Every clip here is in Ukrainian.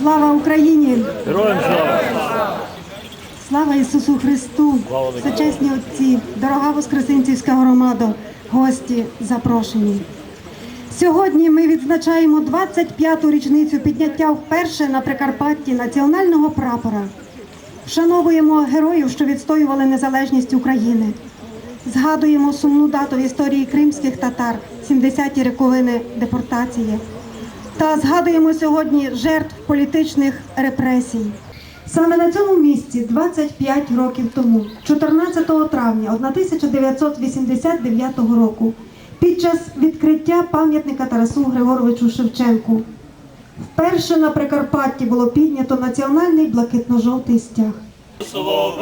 Слава Україні! Героям слава! Слава Ісусу Христу! Сучасні отці, дорога Воскресенцівська громада, гості запрошені. Сьогодні ми відзначаємо 25-ту річницю підняття вперше на Прикарпатті національного прапора. Вшановуємо героїв, що відстоювали незалежність України. Згадуємо сумну дату в історії кримських татар, 70-ті роковини депортації. Та згадуємо сьогодні жертв політичних репресій. Саме на цьому місці 25 років тому, 14 травня 1989 року, під час відкриття пам'ятника Тарасу Григоровичу Шевченку, вперше на Прикарпатті було піднято національний блакитно-жовтий стяг. Ти жовто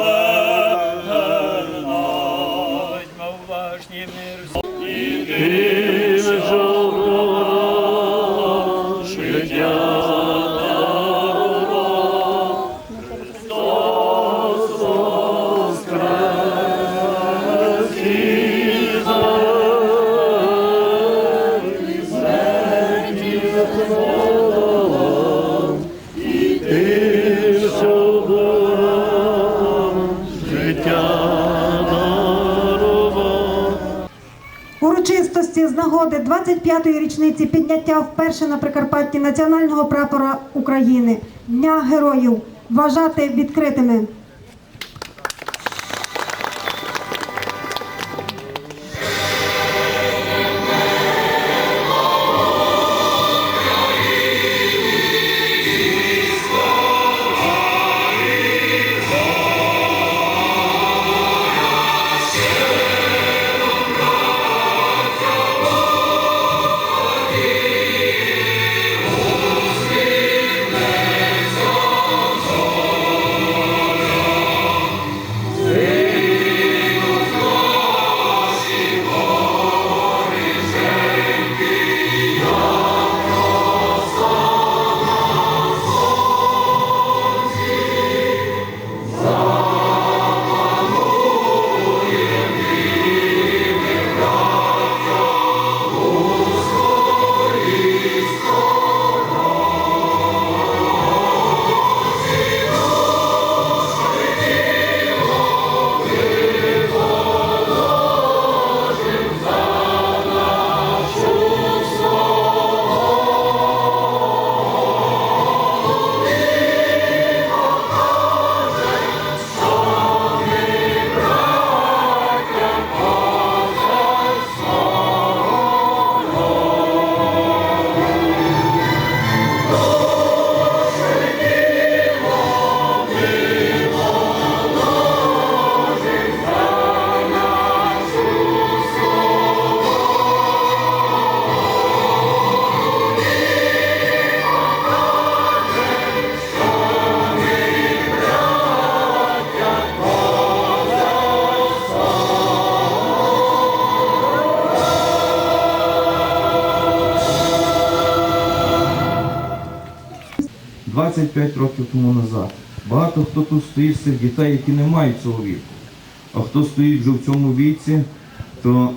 нагоди 25-ї річниці підняття вперше на Прикарпатті національного прапора України Дня Героїв вважати відкритими. – 25 років тому назад. Багато хто тут стоїть з цих дітей, які не мають цього віку. А хто стоїть вже в цьому віці, то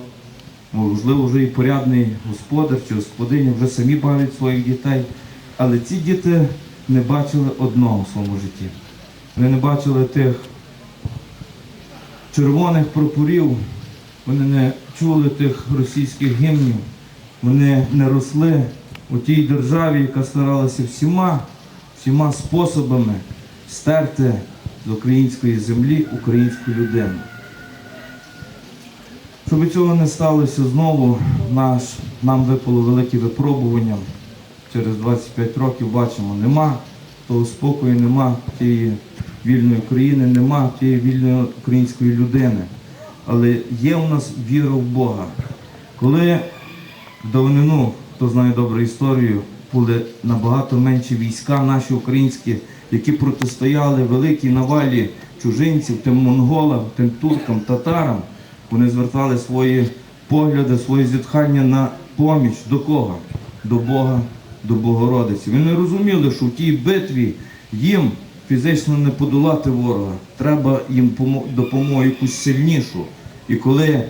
можливо вже і порядний господар чи господиня вже самі бавлять своїх дітей. Але ці діти не бачили одного в своєму житті. Вони не бачили тих червоних прапорів, вони не чули тих російських гімнів, вони не росли у тій державі, яка старалася всіма, всіма способами стерти з української землі українську людину. Щоб цього не сталося знову, наш, нам випало велике випробування. Через 25 років бачимо, нема того спокою, нема тієї вільної країни, нема тієї вільної української людини. Але є у нас віра в Бога. Коли давнину, хто знає добру історію, були набагато менші війська наші українські, які протистояли великій навалі чужинців, тим монголам, тим туркам, татарам. Вони звертали свої погляди, свої зітхання на поміч до кого? До Бога, до Богородиці. Вони розуміли, що в тій битві їм фізично не подолати ворога. Треба їм допомогу якусь сильнішу. І коли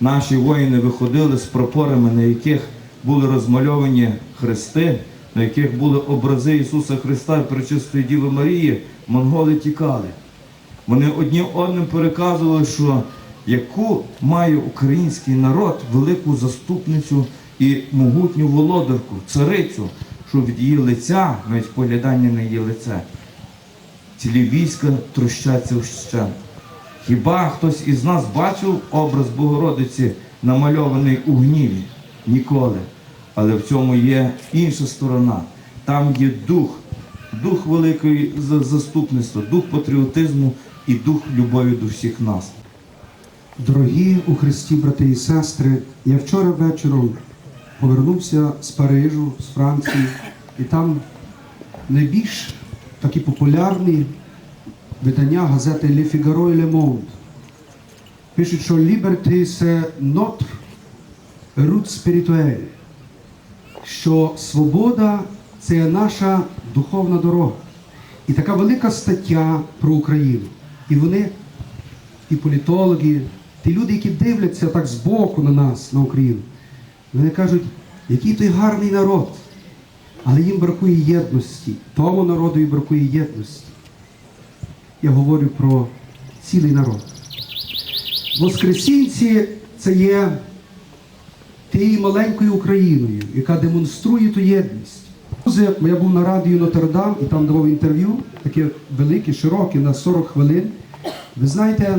наші воїни виходили з прапорами, на яких були розмальовані хрести, на яких були образи Ісуса Христа і Пречистої Діви Марії, монголи тікали. Вони одні одним переказували, що яку має український народ велику заступницю і могутню володарку, царицю, що від її лиця, навіть поглядання на її лице, цілі війська трощаться вщент. Хіба хтось із нас бачив образ Богородиці, намальований у гніві? Ніколи. Але в цьому є інша сторона. Там є дух, дух великої заступництва, дух патріотизму і дух любові до всіх нас. Дорогі у Христі, брати і сестри, я вчора вечором повернувся з Парижу, з Франції, і там найбільш такі популярні видання газети Le Figaro і Le Monde. Пишуть, що Liberty – це notre route spirituelle, що свобода це наша духовна дорога. І така велика стаття про Україну. І вони і політологи, ті люди, які дивляться так збоку на нас, на Україну, вони кажуть, який той гарний народ, але їм бракує єдності. Тому народу і бракує єдності. Я говорю про цілий народ. Воскресінці це є тією маленькою Україною, яка демонструє ту єдність. Я був на радіо Нотр-Дам і там давав інтерв'ю, таке велике, широке, на 40 хвилин. Ви знаєте,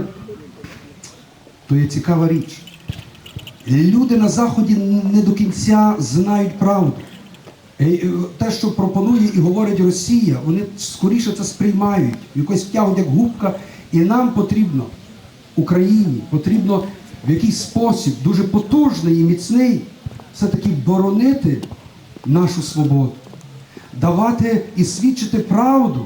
то є цікава річ. Люди на Заході не до кінця знають правду. Е, е, Те, що пропонує і говорить Росія, вони скоріше це сприймають, якось втягують як губка. І нам потрібно, Україні, потрібно в якийсь спосіб, дуже потужний і міцний, все-таки боронити нашу свободу, давати і свідчити правду.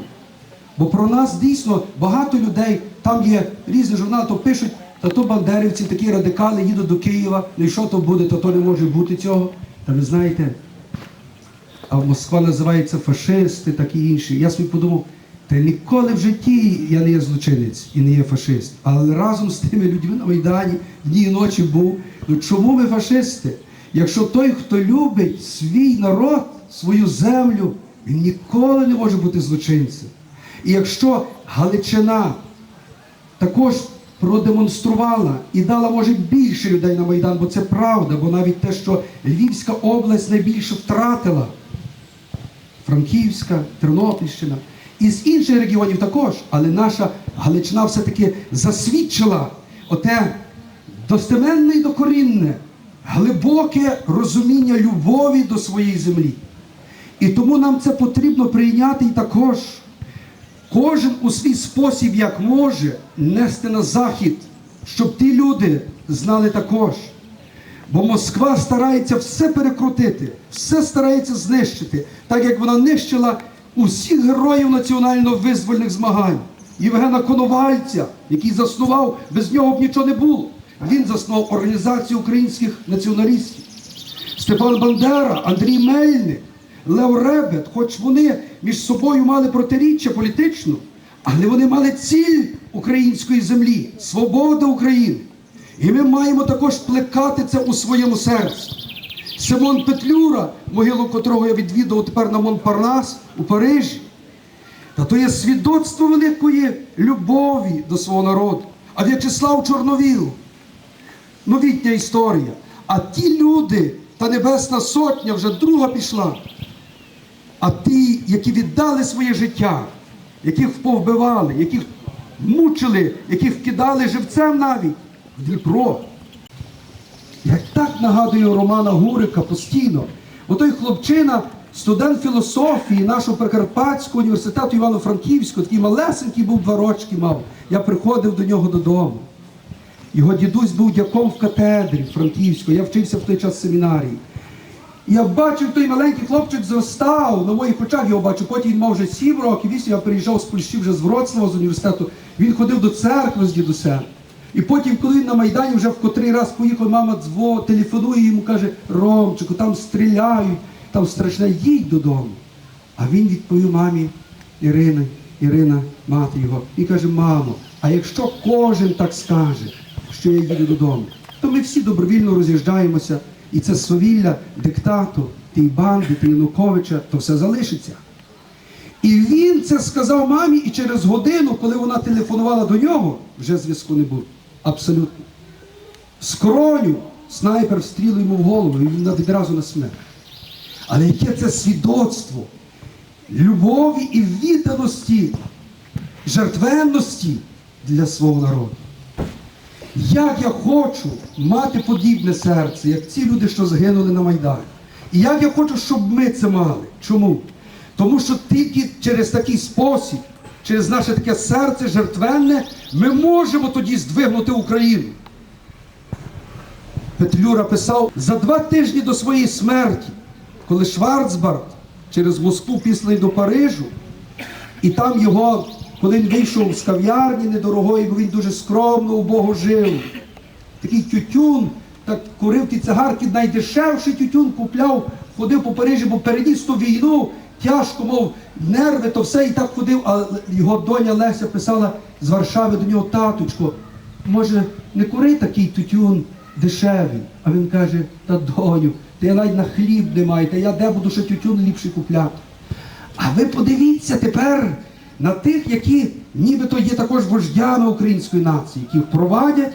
Бо про нас дійсно багато людей, там є різні журнали, то пишуть, та то бандерівці, такі радикали, їдуть до Києва, ну і що то буде, то то не може бути цього. Та ви знаєте, а Москва називається фашисти, такі інші. Я собі подумав, та ніколи в житті я не є злочинець і не є фашист. Але разом з тими людьми на Майдані дні і ночі був. Ну чому ми фашисти? Якщо той, хто любить свій народ, свою землю, він ніколи не може бути злочинцем. І якщо Галичина також продемонструвала і дала, може, більше людей на Майдан, бо це правда, бо навіть те, що Львівська область найбільше втратила, Франківська, Тернопільщина, і з інших регіонів також, але наша Галичина все-таки засвідчила оте достеменне і докорінне, глибоке розуміння любові до своєї землі. І тому нам це потрібно прийняти і також кожен у свій спосіб, як може, нести на захід, щоб ті люди знали також. Бо Москва старається все перекрутити, все старається знищити, так як вона нищила усіх героїв національно-визвольних змагань. Євгена Коновальця, який заснував, без нього б нічого не було. Він заснував організацію українських націоналістів. Степан Бандера, Андрій Мельник, Лев Ребет, хоч вони між собою мали протиріччя політично, але вони мали ціль української землі, свобода України. І ми маємо також плекати це у своєму серці. Симон Петлюра, могилу котрого я відвідав тепер на Монпарнас у Парижі. Та то є свідоцтво великої любові до свого народу. А В'ячеслав Чорновіл, новітня історія. А ті люди, та Небесна Сотня вже друга пішла. А ті, які віддали своє життя, яких повбивали, яких мучили, яких вкидали живцем навіть в Дніпро. Я так нагадую Романа Гурика постійно. Бо той хлопчина, студент філософії нашого Прикарпатського університету Івано-Франківського, такий малесенький був два рочки мав. Я приходив до нього додому. Його дідусь був дяком в катедрі Франківської, я вчився в той час в семінарії. Я бачив, той маленький хлопчик зростав на моїх очах, його бачу. Потім він мав вже 7 років, 8, я переїжджав з Польщі вже з Вроцлава, з університету. Він ходив до церкви з дідусем. І потім, коли він на Майдані вже в котрий раз поїхав, мама дзво, телефонує йому, каже, Ромчику, там стріляють, там страшне, їдь додому. А він відповів мамі Ірина, Ірина, мати його, і каже, мамо, а якщо кожен так скаже, що я їду додому, то ми всі добровільно роз'їжджаємося, і це совілля диктату, тій банди, тій Януковича, то все залишиться. І він це сказав мамі, і через годину, коли вона телефонувала до нього, вже зв'язку не було. Абсолютно. Скроню снайпер встрілив йому в голову, і він відразу на смерть. Але яке це свідоцтво любові і відданості, жертвенності для свого народу. Як я хочу мати подібне серце, як ці люди, що загинули на Майдані. І як я хочу, щоб ми це мали. Чому? Тому що тільки через такий спосіб, через наше таке серце жертвенне, ми можемо тоді здвигнути Україну. Петлюра писав за два тижні до своєї смерті, коли Шварцбард через Москву післаний до Парижу, і там його, коли він вийшов з кав'ярні недорогої, бо він дуже скромно, убого жив. Такий тютюн, так курив ті цигарки, найдешевший тютюн купляв, ходив по Парижі, бо переніс ту війну, тяжко, мов нерви, то все і так ходив. А його доня Леся писала з Варшави до нього, таточко, може, не кури такий тютюн дешевий. А він каже, та доню, та я навіть на хліб не маю, та я де буду ще тютюн ліпший купляти. А ви подивіться тепер на тих, які нібито є також вождями української нації, які впровадять,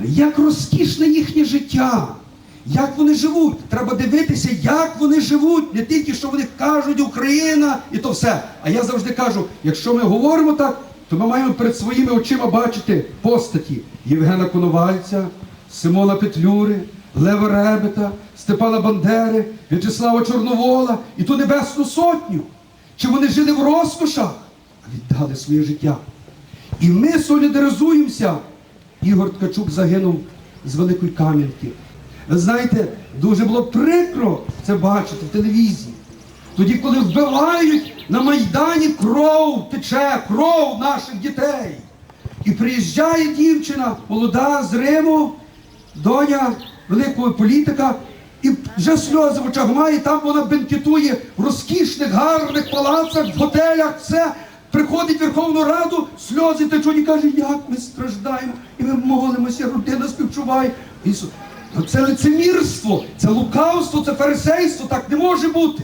як розкішне їхнє життя, як вони живуть. Треба дивитися, як вони живуть, не тільки що вони кажуть Україна і то все. А я завжди кажу, якщо ми говоримо так, то ми маємо перед своїми очима бачити постаті Євгена Коновальця, Симона Петлюри, Лева Ребета, Степана Бандери, В'ячеслава Чорновола і ту Небесну Сотню. Чи вони жили в розкошах, а віддали своє життя. І ми солідаризуємося. Ігор Ткачук загинув з Великої Кам'янки. Ви знаєте, дуже було прикро це бачити в телевізії. Тоді, коли вбивають на Майдані кров тече, кров наших дітей. І приїжджає дівчина молода з Риму, доня великого політика, і вже сльози в очах має, там вона бенкетує в розкішних, гарних палацах, в готелях, все. Приходить в Верховну Раду, сльози течуть і каже, як ми страждаємо, і ми молимося, родина співчуває. Ну, Це лицемірство, це лукавство, це фарисейство, так не може бути.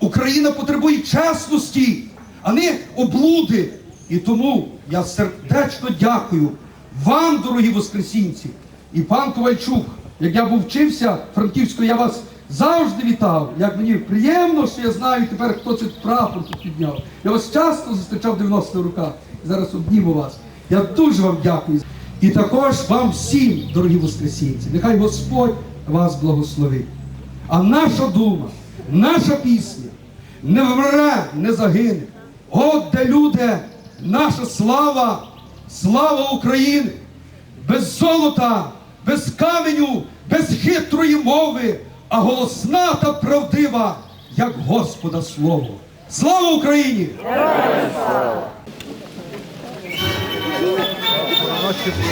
Україна потребує чесності, а не облуди. І тому я сердечно дякую вам, дорогі воскресінці, і пан Ковальчук. Як я був вчився Франківською, я вас завжди вітав. Як мені приємно, що я знаю тепер, хто цей прапор тут підняв. Я вас часто зустрічав в 90 роках. Зараз обніму вас. Я дуже вам дякую. І також вам всім, дорогі воскресінці, нехай Господь вас благословить. А наша дума, наша пісня не вмре, не загине. От де люди, наша слава, слава України, без золота, без каменю, без хитрої мови, а голосна та правдива, як Господа Слово. Слава Україні! Слава Thank you.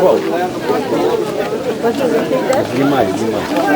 Qual? Demais, demais.